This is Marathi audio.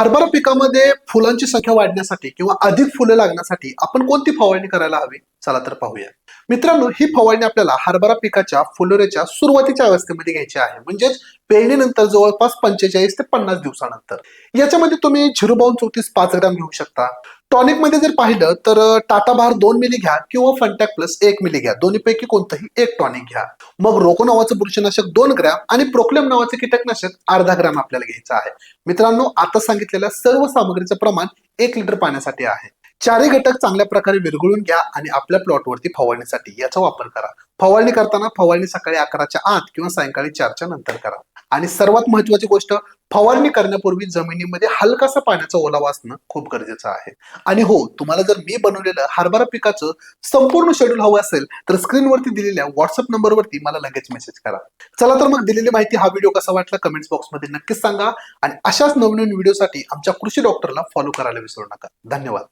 हरभरा पिकामध्ये फुलांची संख्या वाढण्यासाठी किंवा अधिक फुले लागण्यासाठी आपण कोणती फवारणी करायला हवी? चला तर पाहूया. मित्रांनो ही फवारणी आपल्याला हरभरा पिकाच्या फुलोऱ्याच्या सुरुवातीच्या अवस्थेमध्ये घ्यायची आहे. म्हणजेच पेरणीनंतर जवळपास पंचेचाळीस ते पन्नास दिवसानंतर. याच्यामध्ये तुम्ही झिरो बावन चौतीस पाच ग्राम घेऊ शकता. टॉनिकमध्ये जर पाहिलं तर टाटा बार दोन मिली घ्या किंवा फंटॅक प्लस एक मिली घ्या. दोन्हीपैकी कोणतंही एक टॉनिक घ्या. मग रोको नावाचं बुरशीनाशक दोन ग्रॅम आणि प्रोक्लेम नावाचे कीटकनाशक अर्धा ग्रॅम आपल्याला घ्यायचं आहे. मित्रांनो आता सांगितलेल्या सर्व सामग्रीचं प्रमाण एक लिटर पाण्यासाठी आहे. चारही घटक चांगल्या प्रकारे विरघळून घ्या आणि आपल्या प्लॉटवरती फवारणीसाठी याचा वापर करा. फवारणी करताना फवारणी सकाळी अकराच्या आत किंवा सायंकाळी चारच्या नंतर करा. आणि सर्वात महत्वाची गोष्ट फवारणी करण्यापूर्वी जमिनीमध्ये हलकासा पाण्याचा ओलावा असणं खूप गरजेचं आहे. आणि हो तुम्हाला जर मी बनवलेलं हरभरा पिकाचं संपूर्ण शेड्यूल हवं असेल तर स्क्रीनवरती दिलेल्या व्हॉट्सअप नंबरवरती मला लगेच मेसेज करा. चला तर मग दिलेली माहिती हा व्हिडिओ कसा वाटला कमेंट्स बॉक्समध्ये नक्कीच सांगा. आणि अशाच नवनवीन व्हिडिओसाठी आमच्या कृषी डॉक्टरला फॉलो करायला विसरू नका. धन्यवाद.